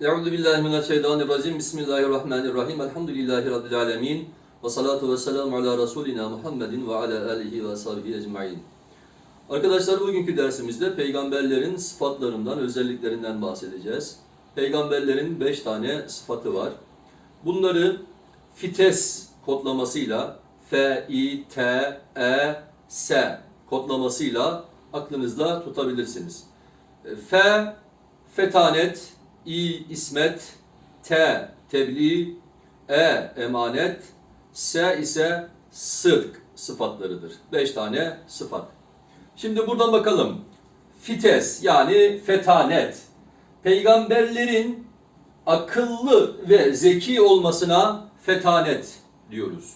Euzu billahi mineşşeytanirracim. Bismillahirrahmanirrahim. Elhamdülillahi rabbil alamin. Ve salatu ve selamu ala rasulina Muhammedin ve ala alihi ve sahbihi ecmaîn. Arkadaşlar bugünkü dersimizde peygamberlerin sıfatlarından, özelliklerinden bahsedeceğiz. Peygamberlerin beş tane sıfatı var. Bunları fites kodlamasıyla F, I, T, E, S kodlamasıyla aklınızda tutabilirsiniz. F, fetanet, İ, ismet, T, tebliğ, E, emanet, S ise sırk sıfatlarıdır. Beş tane sıfat. Şimdi buradan bakalım. Fites yani fetanet. Peygamberlerin akıllı ve zeki olmasına fetanet diyoruz.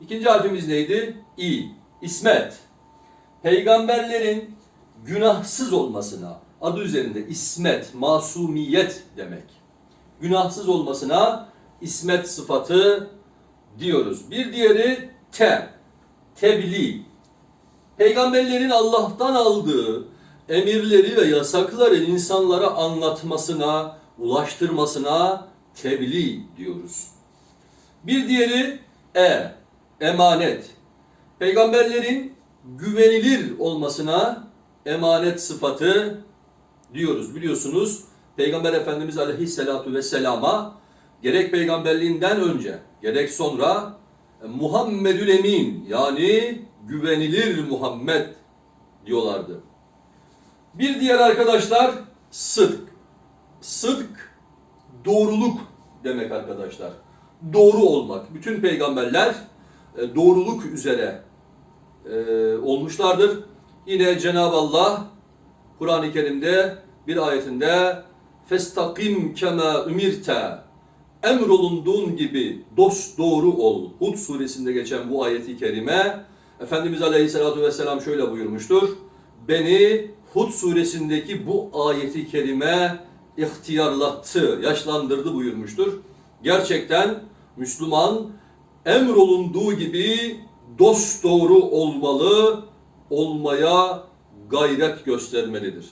İkinci harfimiz neydi? İ. İsmet. Peygamberlerin günahsız olmasına, adı üzerinde ismet, masumiyet demek. Günahsız olmasına ismet sıfatı diyoruz. Bir diğeri te, tebliğ. Peygamberlerin Allah'tan aldığı emirleri ve yasakları insanlara anlatmasına, ulaştırmasına tebliğ diyoruz. Bir diğeri e, emanet. Peygamberlerin güvenilir olmasına emanet sıfatı diyoruz. Biliyorsunuz Peygamber Efendimiz Aleyhisselatu Vesselam'a gerek peygamberliğinden önce gerek sonra e, Muhammedül Emin yani güvenilir Muhammed diyorlardı. Bir diğer arkadaşlar sıdk. Sıdk doğruluk demek arkadaşlar. Doğru olmak. Bütün peygamberler e, doğruluk üzere e, olmuşlardır. Yine Cenab-ı Allah Kur'an-ı Kerim'de bir ayetinde festakim kema ümirte emrolunduğun gibi dost doğru ol. Hud suresinde geçen bu ayeti kerime Efendimiz Aleyhisselatü Vesselam şöyle buyurmuştur. Beni Hud suresindeki bu ayeti kerime ihtiyarlattı, yaşlandırdı buyurmuştur. Gerçekten Müslüman emrolunduğu gibi dost doğru olmalı, olmaya gayret göstermelidir.